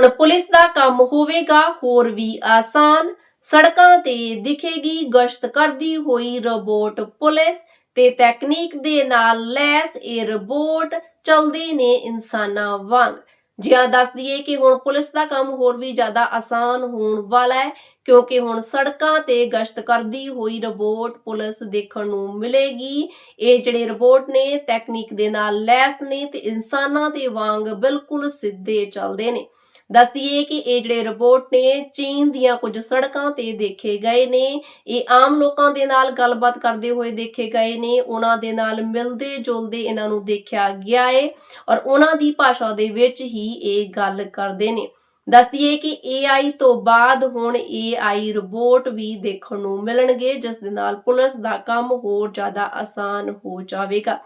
ਹੁਣ ਪੁਲਿਸ ਦਾ ਕੰਮ ਹੋਵੇਗਾ, ਹੋਰ ਵੀ ਆਸਾਨ। ਸੜਕਾਂ ਤੇ ਦਿਖੇਗੀ ਗਸ਼ਤ ਕਰਦੀ ਹੋਈ ਰੋਬੋਟ ਪੁਲਿਸ ਤੇ ਤਕਨੀਕ ਦੇ ਨਾਲ ਲੈਸ ਇਹ ਰੋਬੋਟ ਚਲਦੇ ਨੇ ਇਨਸਾਨਾਂ ਵਾਂਗ। ਜਿਹਾ ਦੱਸ ਦਈਏ ਕਿ ਹੁਣ ਪੁਲਿਸ ਦਾ ਕੰਮ ਹੋਰ ਵੀ ਜ਼ਿਆਦਾ ਆਸਾਨ ਹੋਣ ਵਾਲਾ ਹੈ, ਕਿਉਂਕਿ ਹੁਣ ਸੜਕਾਂ ਤੇ ਗਸ਼ਤ ਕਰਦੀ ਹੋਈ ਰੋਬੋਟ ਪੁਲਿਸ ਦੇਖਣ ਨੂੰ ਮਿਲੇਗੀ। ਇਹ ਜਿਹੜੇ ਰੋਬੋਟ ਨੇ ਟੈਕਨੀਕ ਦੇ ਨਾਲ ਲੈਸ ਨੇ ਤੇ ਇਨਸਾਨਾਂ ਦੇ ਵਾਂਗ ਬਿਲਕੁਲ ਸਿੱਧੇ ਚੱਲਦੇ ਨੇ। ਦੱਸਦੀ ਹੈ ਕਿ ਇਹ ਜਿਹੜੇ ਰਿਪੋਰਟ ਨੇ, ਚੀਨ ਦੀਆਂ ਕੁਝ ਸੜਕਾਂ ਤੇ ਦੇਖੇ ਗਏ ਨੇ। ਇਹ ਆਮ ਲੋਕਾਂ ਦੇ ਨਾਲ ਗੱਲਬਾਤ ਕਰਦੇ ਹੋਏ ਦੇਖੇ ਗਏ ਨੇ। ਉਹਨਾਂ ਦੇ ਨਾਲ ਮਿਲਦੇ ਜੁਲਦੇ ਇਹਨਾਂ ਨੂੰ ਦੇਖਿਆ ਗਿਆ ਹੈ ਔਰ ਉਹਨਾਂ ਦੀ ਭਾਸ਼ਾ ਦੇ ਵਿੱਚ ਹੀ ਇਹ ਗੱਲ ਕਰਦੇ ਨੇ। ਦੱਸਦੀ ਹੈ ਕਿ AI ਤੋਂ ਬਾਅਦ ਹੁਣ AI ਰੋਬੋਟ ਵੀ ਦੇਖਣ ਨੂੰ ਮਿਲਣਗੇ, ਜਿਸ ਦੇ ਨਾਲ ਪੁਲਿਸ ਦਾ ਕੰਮ ਹੋਰ ਜ਼ਿਆਦਾ ਆਸਾਨ ਹੋ ਜਾਵੇਗਾ।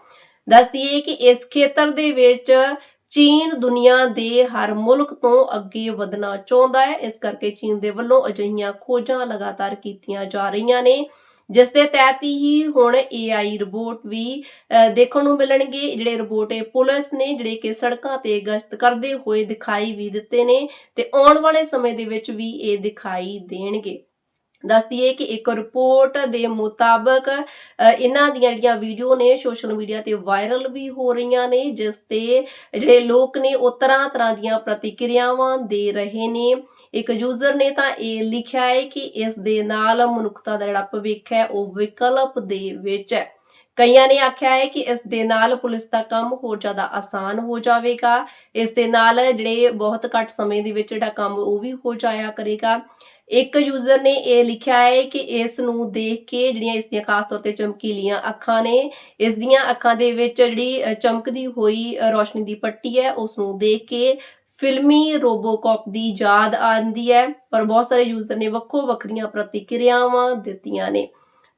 ਦੱਸਦੀ ਹੈ ਕਿ ਇਸ ਖੇਤਰ ਦੇ ਵਿੱਚ ਚੀਨ ਦੁਨੀਆ ਦੇ ਹਰ ਮੁਲਕ ਤੋਂ ਅੱਗੇ ਵਧਣਾ ਚਾਹੁੰਦਾ ਹੈ। ਇਸ ਕਰਕੇ ਚੀਨ ਦੇ ਵੱਲੋਂ ਅਜਿਹੀਆਂ ਖੋਜਾਂ ਲਗਾਤਾਰ ਕੀਤੀਆਂ ਜਾ ਰਹੀਆਂ ਨੇ ਜਿਸ ਦੇ ਤਹਿਤ ਹੀ ਹੁਣ AI ਰੋਬੋਟ ਵੀ ਅਹ, ਦੇਖਣ ਨੂੰ ਮਿਲਣਗੇ। ਜਿਹੜੇ ਰੋਬੋਟ ਇਹ ਪੁਲਿਸ ਨੇ ਜਿਹੜੇ ਕਿ ਸੜਕਾਂ ਤੇ ਗਸ਼ਤ ਕਰਦੇ ਹੋਏ ਦਿਖਾਈ ਵੀ ਦਿੱਤੇ ਨੇ ਤੇ ਆਉਣ ਵਾਲੇ ਸਮੇਂ ਦੇ ਵਿੱਚ ਵੀ ਇਹ ਦਿਖਾਈ ਦੇਣਗੇ। ਦੱਸਦੀ ਹੈ ਕਿ ਇੱਕ ਰਿਪੋਰਟ ਦੇ ਮੁਤਾਬਕ ਇਹਨਾਂ ਦੀਆਂ ਜਿਹੜੀਆਂ ਵੀਡੀਓ ਨੇ, ਸੋਸ਼ਲ ਮੀਡੀਆ ਤੇ ਵਾਇਰਲ ਵੀ ਹੋ ਰਹੀਆਂ ਨੇ, ਜਿਸ ਤੇ ਜਿਹੜੇ ਲੋਕ ਨੇ ਉਹ ਤਰ੍ਹਾਂ ਤਰ੍ਹਾਂ ਦੀਆਂ ਪ੍ਰਤੀਕਿਰਿਆਵਾਂ ਦੇ ਰਹੇ ਨੇ। ਇੱਕ ਯੂਜ਼ਰ ਨੇ ਤਾਂ ਇਹ ਲਿਖਿਆ ਹੈ ਕਿ ਇਸ ਦੇ ਨਾਲ ਮਨੁੱਖਤਾ ਦਾ ਜਿਹੜਾ ਭਵਿੱਖ ਹੈ, ਉਹ ਵਿਕਲਪ ਦੇ ਵਿੱਚ ਹੈ। ਕਈਆਂ ਨੇ ਆਖਿਆ ਹੈ ਕਿ ਇਸ ਦੇ ਨਾਲ ਪੁਲਿਸ ਦਾ ਕੰਮ ਹੋਰ ਜ਼ਿਆਦਾ ਆਸਾਨ ਹੋ ਜਾਵੇਗਾ। ਇਸ ਦੇ ਨਾਲ ਜਿਹੜੇ ਬਹੁਤ ਘੱਟ ਸਮੇਂ ਦੇ ਵਿੱਚ ਜਿਹੜਾ ਕੰਮ ਉਹ ਵੀ ਹੋ ਜਾਇਆ ਕਰੇਗਾ। ਇੱਕ ਯੂਜ਼ਰ ਨੇ ਇਹ ਲਿਖਿਆ ਹੈ ਕਿ ਇਸ ਨੂੰ ਦੇਖ ਕੇ ਜਿਹੜੀਆਂ ਇਸ ਦੀਆਂ ਖਾਸ ਤੌਰ ਤੇ ਚਮਕੀਲੀਆਂ ਅੱਖਾਂ ਨੇ, ਇਸ ਦੀਆਂ ਅੱਖਾਂ ਦੇ ਵਿੱਚ ਜਿਹੜੀ ਚਮਕਦੀ ਹੋਈ ਰੋਸ਼ਨੀ ਦੀ ਪੱਟੀ ਹੈ ਉਸ ਨੂੰ ਦੇਖ ਕੇ ਫਿਲਮੀ ਰੋਬੋਕੌਪ ਦੀ ਯਾਦ ਆਉਂਦੀ ਹੈ ਔਰ ਬਹੁਤ ਸਾਰੇ ਯੂਜ਼ਰ ਨੇ ਵੱਖੋ ਵੱਖਰੀਆਂ ਪ੍ਰਤੀਕਿਰਿਆਵਾਂ ਦਿੱਤੀਆਂ ਨੇ।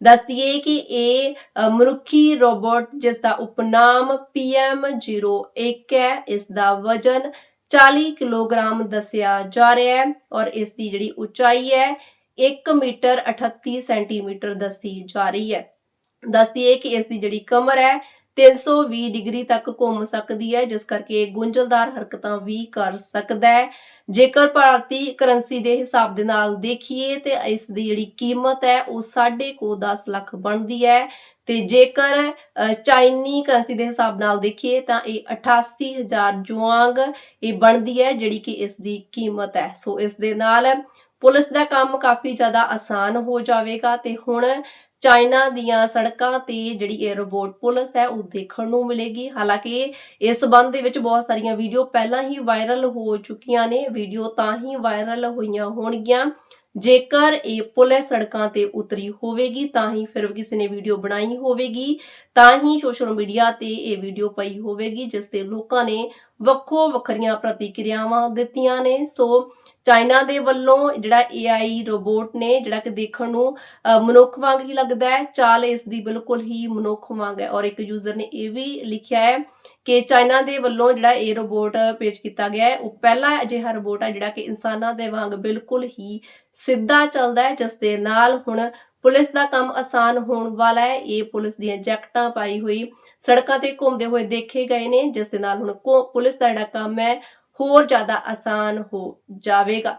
ਦੱਸਦੀਏ ਕਿ ਇਹ ਮਨੁੱਖੀ ਰੋਬੋਟ ਜਿਸ ਦਾ ਉਪਨਾਮ PM01 ਹੈ, ਇਸ ਦਾ ਵਜਨ 40 ਕਿਲੋਗ੍ਰਾਮ ਦੱਸਿਆ ਜਾ ਰਿਹਾ ਹੈ ਔਰ ਇਸ ਦੀ ਜਿਹੜੀ ਉਚਾਈ ਹੈ 1 ਮੀਟਰ 38 ਸੈਂਟੀਮੀਟਰ ਦੱਸੀ ਜਾ ਰਹੀ ਹੈ। ਦੱਸਦੀ ਹੈ ਕਿ ਇਸ ਦੀ ਜਿਹੜੀ ਕਮਰ ਹੈ 320 ਡਿਗਰੀ ਤੱਕ ਘੁੰਮ ਸਕਦੀ ਹੈ, ਜਿਸ ਕਰਕੇ ਇਹ ਗੁੰਝਲਦਾਰ ਹਰਕਤਾਂ ਵੀ ਕਰ ਸਕਦਾ ਹੈ। ਜੇਕਰ ਭਾਰਤੀ ਕਰੰਸੀ ਦੇ ਹਿਸਾਬ ਦੇ ਨਾਲ ਦੇਖੀਏ ਤੇ ਇਸ ਦੀ ਜਿਹੜੀ ਕੀਮਤ ਹੈ, ਉਹ 10.5 ਲੱਖ ਬਣਦੀ ਹੈ। ਤੇ ਜੇਕਰ ਚਾਈਨੀ ਕਰੰਸੀ ਦੇ ਹਿਸਾਬ ਨਾਲ ਦੇਖੀਏ ਤਾਂ ਇਹ 88000 ਜੁਆਂਗ ਇਹ ਬਣਦੀ ਹੈ, ਜਿਹੜੀ ਕਿ ਇਸ ਦੀ ਕੀਮਤ ਹੈ। ਸੋ ਇਸ ਦੇ ਨਾਲ ਪੁਲਿਸ ਦਾ ਕੰਮ ਕਾਫੀ ਜ਼ਿਆਦਾ ਆਸਾਨ ਹੋ ਜਾਵੇਗਾ ਤੇ ਹੁਣ ਚਾਈਨਾ ਦੀਆਂ ਸੜਕਾਂ ਤੇ ਜਿਹੜੀ ਇਹ ਰੋਬੋਟ ਪੁਲਿਸ ਹੈ ਉਹ ਦੇਖਣ ਨੂੰ ਮਿਲੇਗੀ। ਹਾਲਾਂਕਿ ਇਸ ਸੰਬੰਧ ਦੇ ਵਿੱਚ ਬਹੁਤ ਸਾਰੀਆਂ ਵੀਡੀਓ ਪਹਿਲਾਂ ਹੀ ਵਾਇਰਲ ਹੋ ਚੁੱਕੀਆਂ ਨੇ। ਵੀਡੀਓ ਤਾਂ ਹੀ ਵਾਇਰਲ ਹੋਈਆਂ ਹੋਣਗੀਆਂ। ਜੇਕਰ ਇਹ ਪੁਲਿਸ ਸੜਕਾਂ ਤੇ ਉਤਰੀ ਹੋਵੇਗੀ ਤਾਂ ਹੀ ਫਿਰ ਕਿਸੇ ਨੇ ਵੀਡੀਓ ਬਣਾਈ ਹੋਵੇਗੀ। ਤਾਂ ਹੀ ਸੋਸ਼ਲ ਮੀਡੀਆ ਤੇ ਇਹ ਵੀਡੀਓ ਪਈ ਹੋਵੇਗੀ, ਜਿਸ ਤੇ ਲੋਕਾਂ ਨੇ ਵੱਖੋ ਵੱਖਰੀਆਂ ਪ੍ਰਤੀਕਿਰਿਆਵਾਂ ਦਿੱਤੀਆਂ ਨੇ। ਸੋ ਚਾਈਨਾ ਦੇ ਵੱਲੋਂ ਜਿਹੜਾ AI ਰੋਬੋਟ ਨੇ, ਜਿਹੜਾ ਕਿ ਦੇਖਣ ਨੂੰ ਮਨੁੱਖ ਵਾਂਗ ਹੀ ਲੱਗਦਾ ਹੈ, ਚਾਲ ਇਸ ਦੀ ਬਿਲਕੁਲ ਹੀ ਮਨੁੱਖ ਵਾਂਗ ਹੈ। ਔਰ ਇੱਕ ਯੂਜ਼ਰ ਨੇ ਇਹ ਵੀ ਲਿਖਿਆ ਹੈ ਕਿ ਚਾਈਨਾ ਦੇ ਵੱਲੋਂ ਜਿਹੜਾ ਇਹ ਰੋਬੋਟ ਪੇਸ਼ ਕੀਤਾ ਗਿਆ ਹੈ। ਉਹ ਪਹਿਲਾ ਅਜਿਹਾ ਰੋਬੋਟ ਹੈ ਜਿਹੜਾ ਕਿ ਇਨਸਾਨਾਂ ਦੇ ਵਾਂਗ ਬਿਲਕੁਲ ਹੀ ਸਿੱਧਾ ਚੱਲਦਾ ਹੈ, ਜਿਸ ਦੇ ਨਾਲ ਹੁਣ ਪੁਲਿਸ ਦਾ ਕੰਮ ਆਸਾਨ ਹੋਣ ਵਾਲਾ ਹੈ। ਇਹ ਪੁਲਿਸ ਦੀਆਂ ਜੈਕਟਾਂ ਪਾਈ ਹੋਈ ਸੜਕਾਂ ਤੇ ਘੁੰਮਦੇ ਹੋਏ ਦੇਖੇ ਗਏ ਨੇ, ਜਿਸ ਦੇ ਨਾਲ ਹੁਣ ਕੋ- ਪੁਲਿਸ ਦਾ ਜਿਹੜਾ ਕੰਮ ਹੈ ਹੋਰ ਜ਼ਿਆਦਾ ਆਸਾਨ ਹੋ ਜਾਵੇਗਾ।